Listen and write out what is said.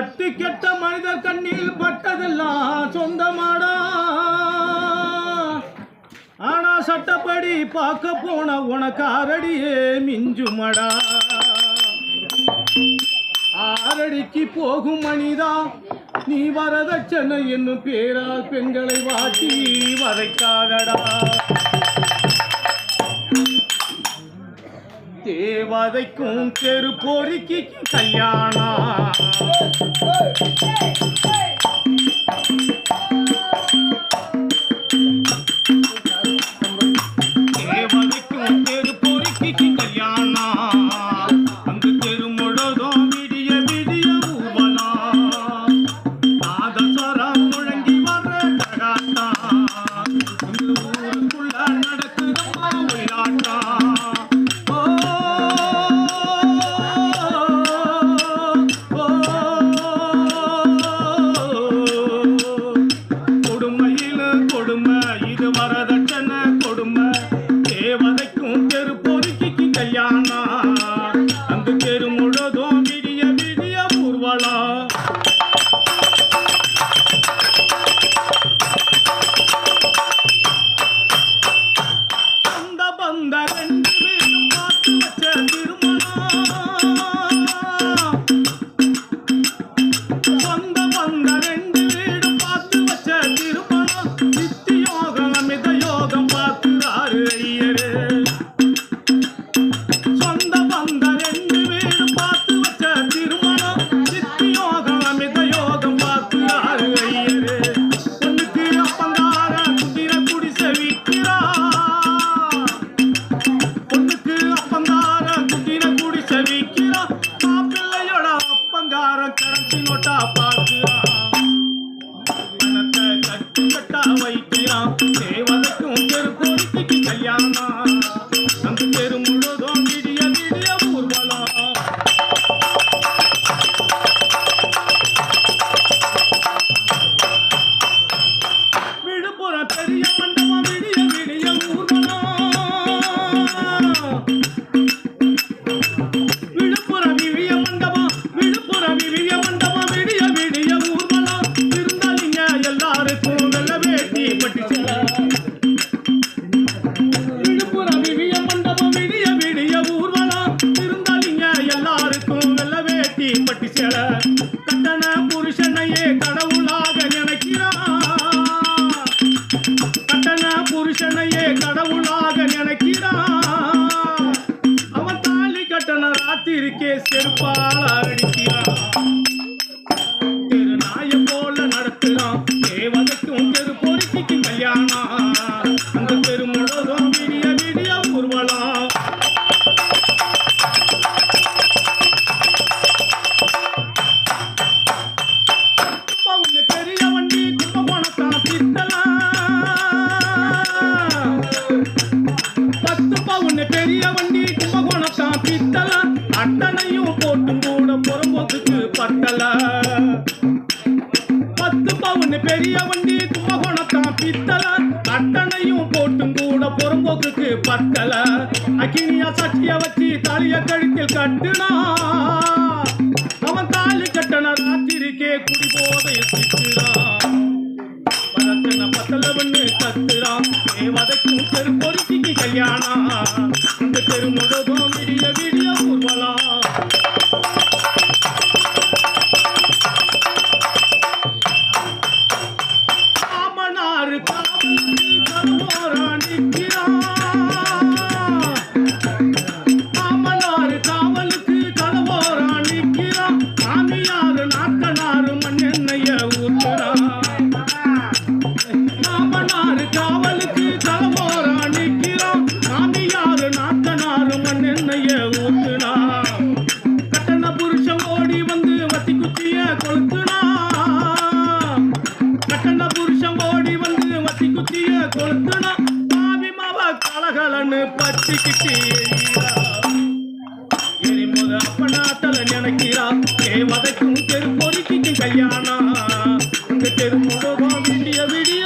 கட்டு கெட்ட மனிதர் கண்ணில் பட்டதெல்லாம் சொந்தமாடா. ஆனா சட்டப்படி பார்க்க போன உனக்கு அரடியே மிஞ்சுமடா. ஆரடிக்கு போகும் மனிதா நீ வரதட்சணை என்னும் பேரால் பெண்களை வாட்டி வதைக்காதடா. தேவதைக்கும் தெரு பொறுக்கி கல்யாணம். Yeah. வைக்கிறான் தேவதைக்கும் தெரு பொறுக்கிக்கு கல்யாணம் வேட்டி கட்டண புருஷனையே கடவுளாக நினைக்கிறான் கட்டண புருஷனையே கடவுளாக நினைக்கிறான் அவன் தாலி கட்டண ராத்திரிக்கே செருப்பால் அடிக்கிறான் புறம்போக்குக்கு பட்டல. அக்கினியா சட்டிய வச்சு தலைய கழுத்தில் கட்டுனா. அவன் தாலி கட்டண ராத்திரிக்கே குடி போதை சிக்கிறான் பரத்தன பத்தலவன்னு கத்துறான் தேவதைக்கும் தெரு பொறுத்திக்கு கல்யாணம் இந்த தெரு முழுதும் விடிய விடிய ஊர்வலம் மாமனாரு காவலுக்கு கருவோரா கண்ண புருஷன் ஓடி வந்து மத்தி குத்திய கொளுத்துனா. பாவி மாவ கலகலன்னு பட்டி கிட்டி எரிமுத அப்பனா தலை நினைக்கிறா. ஏ வதைக்கும் தெரு பொறுக்கிக்கும் கல்யாணம். உங்க தெரு முழுவதும் விடிய விடிய